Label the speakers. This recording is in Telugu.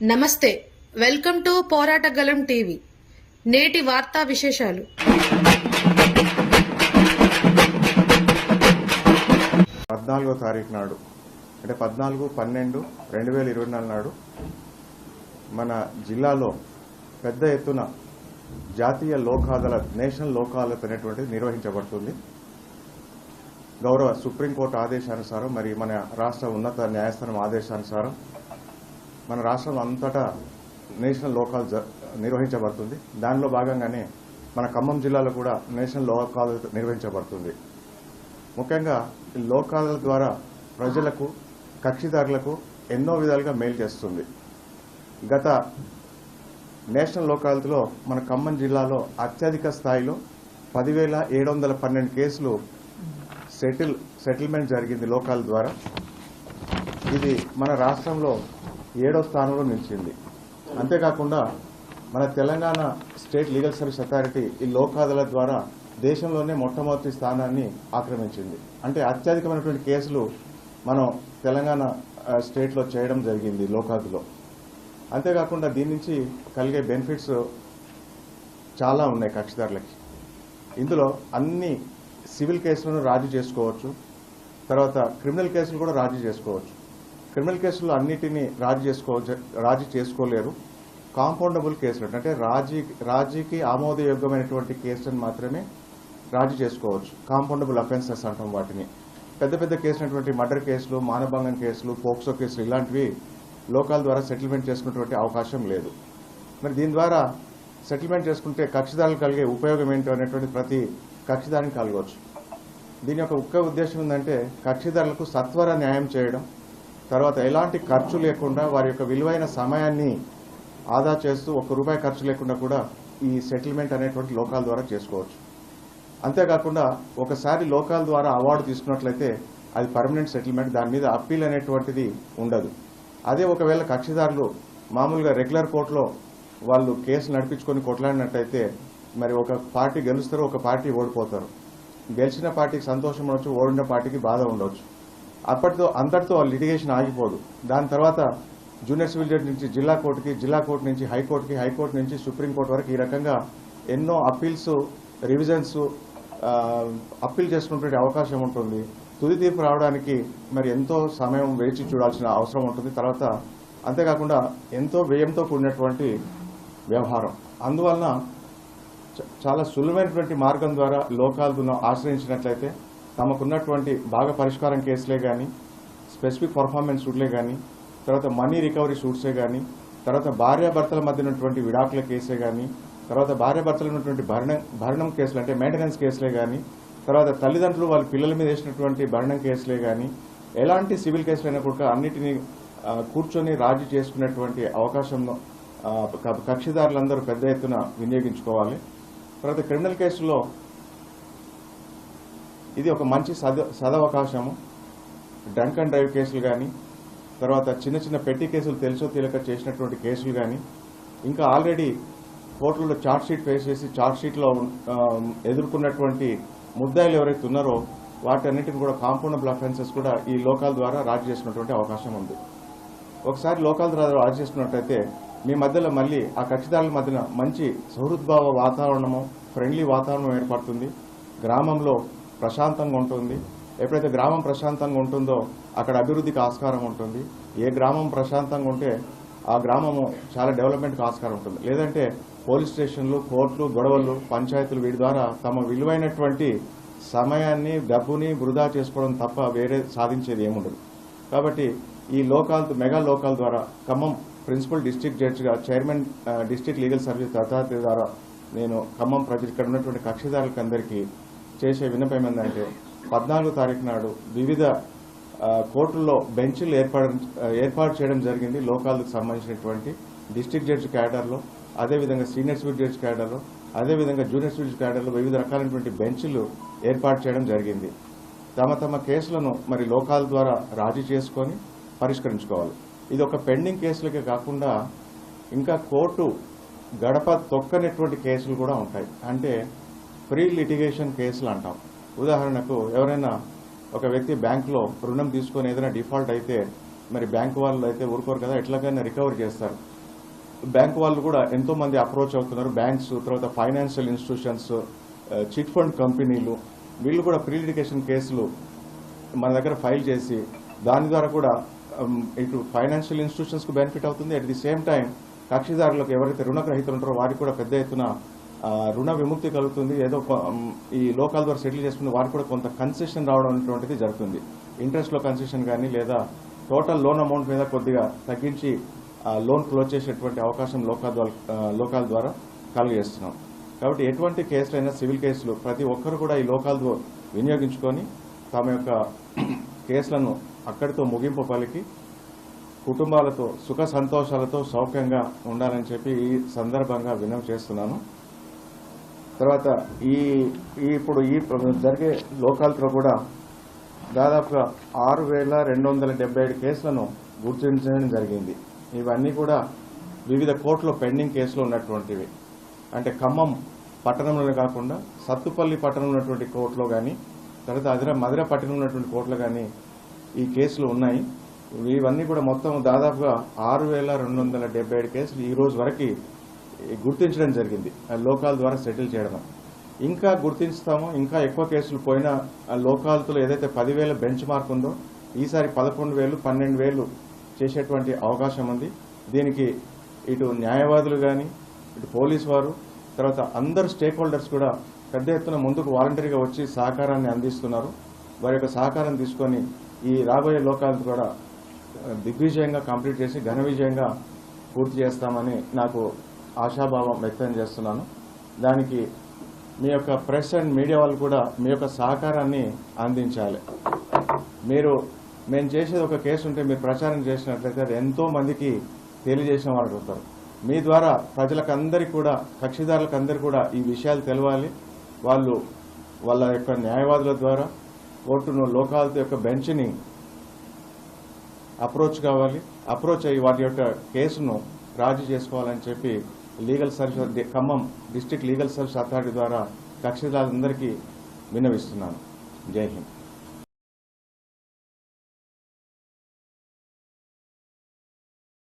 Speaker 1: నమస్తే వెల్కమ్ టు పోరాటగలం టీవీ. నేటి వార్తా విశేషాలు.
Speaker 2: పద్నాలుగో తారీఖు నాడు అంటే పద్నాలుగు పన్నెండు రెండు వేల ఇరవై నాలుగు నాడు మన జిల్లాలో పెద్ద ఎత్తున జాతీయ లోక్ అదాలత్ నేషనల్ లోక్ అదాలత్ అనేటువంటిది నిర్వహించబడుతుంది. గౌరవ సుప్రీంకోర్టు ఆదేశానుసారం మరి మన రాష్ట్ర ఉన్నత న్యాయస్థానం ఆదేశానుసారం మన రాష్ట్రం అంతటా నేషనల్ లోకాల్ జ- నిర్వహించబడుతుంది. దానిలో భాగంగానే మన ఖమ్మం జిల్లాలో కూడా నేషనల్ లోక్ నిర్వహించబడుతుంది. ముఖ్యంగా లోకాల ద్వారా ప్రజలకు కక్షిదారులకు ఎన్నో విధాలుగా మేలు చేస్తుంది. గత నేషనల్ లోకాలతో మన ఖమ్మం జిల్లాలో అత్యధిక స్థాయిలో పదివేల ఏడు వందల పన్నెండు కేసులు సెటిల్ సెటిల్మెంట్ జరిగింది లోకాల ద్వారా. ఇది మన రాష్ట్రంలో ఏడో స్థానంలో నిలిచింది. అంతేకాకుండా మన Telangana state legal service authority ఈ లోక్ అదాలత్ ద్వారా దేశంలోనే మొట్టమొదటి స్థానాన్ని ఆక్రమించింది. అంటే అత్యధికమైనటువంటి కేసులు మనం తెలంగాణ స్టేట్లో చేయడం జరిగింది లోకాదులో అంతేకాకుండా దీని నుంచి కలిగే బెనిఫిట్స్ చాలా ఉన్నాయి కక్షిదారులకి. ఇందులో అన్ని సివిల్ కేసులను రాజీ చేసుకోవచ్చు. తర్వాత క్రిమినల్ కేసులు కూడా రాజీ చేసుకోవచ్చు. క్రిమినల్ కేసులు అన్నిటినీ రాజీ చేసుకోవచ్చు రాజీ చేసుకోలేరు. కాంపౌండబుల్ కేసులు అంటే రాజీ రాజీకి ఆమోదయోగ్యమైనటువంటి కేసులను మాత్రమే రాజీ చేసుకోవచ్చు. కాంపౌండబుల్ అఫెన్సెస్ అంటాం వాటిని. పెద్ద పెద్ద కేసులైనటువంటి మర్డర్ కేసులు మానభంగం కేసులు పోక్సో కేసులు ఇలాంటివి లోకాల ద్వారా సెటిల్మెంట్ చేసుకున్నటువంటి అవకాశం లేదు. మరి దీని ద్వారా సెటిల్మెంట్ చేసుకుంటే కక్షిదారులు కలిగే ఉపయోగం ఏంటో అనేటువంటి ప్రతి కక్షిదారుని కలగవచ్చు. దీని యొక్క ముఖ్య ఉద్దేశం ఏంటంటే కక్షిదారులకు సత్వర న్యాయం చేయడం తర్వాత ఎలాంటి ఖర్చు లేకుండా వారి యొక్క విలువైన సమయాన్ని ఆదా చేస్తూ ఒక్క రూపాయి ఖర్చు లేకుండా కూడా ఈ సెటిల్మెంట్ అనేటువంటి లోకాల ద్వారా చేసుకోవచ్చు. అంతేకాకుండా ఒకసారి లోకాల ద్వారా అవార్డు తీసుకున్నట్లయితే అది పర్మనెంట్ సెటిల్మెంట్ దాని మీద అప్పీల్ అనేటువంటిది ఉండదు. అదే ఒకవేళ కక్షిదారులు మామూలుగా రెగ్యులర్ కోర్టులో వాళ్ళు కేసు నడిపించుకొని కొట్లాడినట్టయితే మరి ఒక పార్టీ గెలుస్తారు ఒక పార్టీ ఓడిపోతారు. గెలిచిన పార్టీకి సంతోషం ఉండొచ్చు ఓడిన పార్టీకి బాధ ఉండొచ్చు. అప్పటితో అంతటితో లిటిగేషన్ ఆగిపోదు. దాని తర్వాత జూనియర్ సివిల్ జడ్జి నుంచి జిల్లా కోర్టుకి జిల్లా కోర్టు నుంచి హైకోర్టుకి హైకోర్టు నుంచి సుప్రీంకోర్టు వరకు ఈ రకంగా ఎన్నో అప్పీల్స్ రివిజన్స్ అప్పీల్ చేసుకునేటువంటి అవకాశం ఉంటుంది. తుది తీర్పు రావడానికి మరి ఎంతో సమయం వేచి చూడాల్సిన అవసరం ఉంటుంది. తర్వాత అంతేకాకుండా ఎంతో వ్యయంతో కూడినటువంటి వ్యవహారం. అందువలన చాలా సులువైనటువంటి మార్గం ద్వారా లోకాలను ఆశ్రయించినట్లయితే తమకున్నటువంటి బాగా పరిష్కారం కేసులే కానీ స్పెసిఫిక్ పర్ఫార్మెన్స్ షూట్లే కానీ తర్వాత మనీ రికవరీ షూట్సే కానీ తర్వాత భార్యాభర్తల మధ్య ఉన్నటువంటి విడాకుల కేసే కానీ తర్వాత భార్యాభర్తలు ఉన్నటువంటి భరణం భరణం కేసులు అంటే మెయింటెనెన్స్ కేసులే కానీ తర్వాత తల్లిదండ్రులు వాళ్ళ పిల్లల మీద వేసినటువంటి భరణం కేసులే కానీ ఎలాంటి సివిల్ కేసులైనా కూడా అన్నిటినీ కూర్చొని రాజీ చేసుకునేటువంటి అవకాశం కక్షిదారులందరూ పెద్ద ఎత్తున వినియోగించుకోవాలి. తర్వాత క్రిమినల్ కేసుల్లో ఇది ఒక మంచి సద సదవకాశము. డ్రంక్ అండ్ డ్రైవ్ కేసులు కానీ తర్వాత చిన్న చిన్న పెట్టి కేసులు తెలుసో తెలియక చేసినటువంటి కేసులు కానీ ఇంకా ఆల్రెడీ కోర్టులో ఛార్జ్ షీట్ ఫేస్ చేసి ఛార్జ్ షీట్లో ఎదుర్కొన్నటువంటి ముద్దాయిలు ఎవరైతే ఉన్నారో వాటన్నిటిని కూడా కాంపౌండబుల్ అఫెన్సెస్ కూడా ఈ లోకాల ద్వారా రాజీ చేసుకున్నటువంటి అవకాశం ఉంది. ఒకసారి లోకాల ద్వారా రాజీ చేసుకున్నట్టయితే మీ మధ్యలో మళ్ళీ ఆ కక్షిదారుల మధ్యన మంచి సౌహృద్భావ వాతావరణము ఫ్రెండ్లీ వాతావరణం ఏర్పడుతుంది. గ్రామంలో ప్రశాంతంగా ఉంటుంది. ఎప్పుడైతే గ్రామం ప్రశాంతంగా ఉంటుందో అక్కడ అభివృద్ధికి ఆస్కారం ఉంటుంది. ఏ గ్రామం ప్రశాంతంగా ఉంటే ఆ గ్రామము చాలా డెవలప్మెంట్కి ఆస్కారం ఉంటుంది. లేదంటే పోలీస్ స్టేషన్లు కోర్టులు గొడవలు పంచాయతీలు వీటి ద్వారా తమ విలువైనటువంటి సమయాన్ని డబ్బుని వృధా చేసుకోవడం తప్ప వేరే సాధించేది ఏముండదు. కాబట్టి ఈ లోకాల్ మెగా లోకాల ద్వారా ఖమ్మం ప్రిన్సిపల్ డిస్ట్రిక్ట్ జడ్జిగా chairman district legal service authority ద్వారా నేను ఖమ్మం ప్రజలు ఇక్కడ ఉన్నటువంటి కక్షిదారులకు అందరికీ చేసే విన్నపం ఏంటంటే పద్నాలుగు తారీఖు నాడు వివిధ కోర్టుల్లో బెంచ్లు ఏర్పాటు ఏర్పాటు చేయడం జరిగింది లోకాలకు సంబంధించినటువంటి డిస్ట్రిక్ట్ జడ్జి క్యాడర్లో అదేవిధంగా సీనియర్ సివిల్ జడ్జి క్యాడర్లో అదేవిధంగా జూనియర్ సివిల్ క్యాడర్లో వివిధ రకాలైనటువంటి బెంచ్లు ఏర్పాటు చేయడం జరిగింది. తమ తమ కేసులను మరి లోకాల ద్వారా రాజీ చేసుకొని పరిష్కరించుకోవాలి. ఇది ఒక పెండింగ్ కేసులకే కాకుండా ఇంకా కోర్టు గడప తొక్కనటువంటి కేసులు కూడా ఉంటాయి. అంటే ప్రీ లిటిగేషన్ కేసులు అంటాం. ఉదాహరణకు ఎవరైనా ఒక వ్యక్తి బ్యాంకులో రుణం తీసుకొని ఏదైనా డిఫాల్ట్ అయితే మరి బ్యాంకు వాళ్ళు అయితే ఊరుకోరు కదా ఎట్లాగైనా రికవర్ చేస్తారు. బ్యాంకు వాళ్ళు కూడా ఎంతో మంది అప్రోచ్ అవుతున్నారు. బ్యాంక్స్ తర్వాత ఫైనాన్షియల్ ఇన్స్టిట్యూషన్స్ చిట్ ఫండ్ కంపెనీలు వీళ్ళు కూడా ప్రీ లిటిగేషన్ కేసులు మన దగ్గర ఫైల్ చేసి దాని ద్వారా కూడా ఇటు ఫైనాన్షియల్ ఇన్స్టిట్యూషన్స్కు బెనిఫిట్ అవుతుంది. అట్ ది సేమ్ టైం కక్షిదారులకు ఎవరైతే రుణగ్రహీతలు ఉంటారో వారికి కూడా పెద్ద ఎత్తున రుణ విముక్తి కలుగుతుంది. ఏదో ఈ లోకాల ద్వారా సెటిల్ చేసుకుని వారికి కూడా కొంత కన్సెషన్ రావడం అనేటువంటిది జరుగుతుంది. ఇంట్రెస్ట్లో కన్సెషన్ కానీ లేదా టోటల్ లోన్ అమౌంట్ మీద కొద్దిగా తగ్గించి లోన్ క్లోజ్ చేసేటువంటి అవకాశం లోకాల ద్వారా లోకాల ద్వారా కలుగజేస్తున్నాం కాబట్టి ఎటువంటి కేసులైనా సివిల్ కేసులు ప్రతి ఒక్కరు కూడా ఈ లోకాలు వినియోగించుకొని తమ యొక్క కేసులను అక్కడితో ముగింపు పలికి కుటుంబాలతో సుఖ సంతోషాలతో సౌఖ్యంగా ఉండాలని చెప్పి ఈ సందర్భంగా వినవి చేస్తున్నాను. తర్వాత ఈ ఇప్పుడు ఈ జరిగే లోకాలతో కూడా దాదాపుగా ఆరు వేల రెండు వందల డెబ్బై ఏడు కేసులను గుర్తించడం జరిగింది. ఇవన్నీ కూడా వివిధ కోర్టులో పెండింగ్ కేసులు ఉన్నటువంటివి. అంటే ఖమ్మం పట్టణంలో కాకుండా సత్తుపల్లి పట్టణం ఉన్నటువంటి కోర్టులో కానీ తర్వాత అదిర మధుర పట్టణం ఉన్నటువంటి కోర్టులో కానీ ఈ కేసులు ఉన్నాయి. ఇవన్నీ కూడా మొత్తం దాదాపుగా ఆరు వేల రెండు వందల డెబ్బై ఏడు కేసులు ఈ రోజు వరకు గుర్తించడం జరిగింది. ఆ లోకాల ద్వారా సెటిల్ చేయడం ఇంకా గుర్తిస్తాము ఇంకా ఎక్కువ కేసులు పోయిన ఆ లోకాలతో ఏదైతే పదివేల బెంచ్ మార్క్ ఉందో ఈసారి పదకొండు వేలు పన్నెండు వేలు చేసేటువంటి అవకాశం ఉంది. దీనికి ఇటు న్యాయవాదులు కానీ ఇటు పోలీస్ వారు తర్వాత అందరు స్టేక్ హోల్డర్స్ కూడా పెద్ద ఎత్తున ముందుకు వాలంటరీగా వచ్చి సహకారాన్ని అందిస్తున్నారు. వారి యొక్క సహకారం తీసుకొని ఈ రాబోయే లోకాలను కూడా దిగ్విజయంగా కంప్లీట్ చేసి ఘన విజయంగా పూర్తి చేస్తామని నాకు ఆశాభావం వ్యక్తం చేస్తున్నాను. దానికి మీ యొక్క ప్రెస్ అండ్ మీడియా వాళ్ళు కూడా మీ యొక్క సహకారాన్ని అందించాలి. మీరు మేము చేసేది ఒక కేసు ఉంటే మీరు ప్రచారం చేసినట్లయితే అది ఎంతో మందికి తెలియజేసిన వారు అవుతారు మీ ద్వారా ప్రజలకు అందరికీ కూడా కక్షిదారులకు అందరికీ కూడా ఈ విషయాలు తెలవాలి. వాళ్ళు వాళ్ళ యొక్క న్యాయవాదుల ద్వారా కోర్టును లోకాలతో యొక్క బెంచ్ని అప్రోచ్ కావాలి. అప్రోచ్ అయ్యి వాటి యొక్క కేసును రాజీ చేసుకోవాలని చెప్పి legal service Khammam district legal service authority ద్వారా కక్షిదారులందరికీ విన్నవిస్తున్నాను. జై హింద్.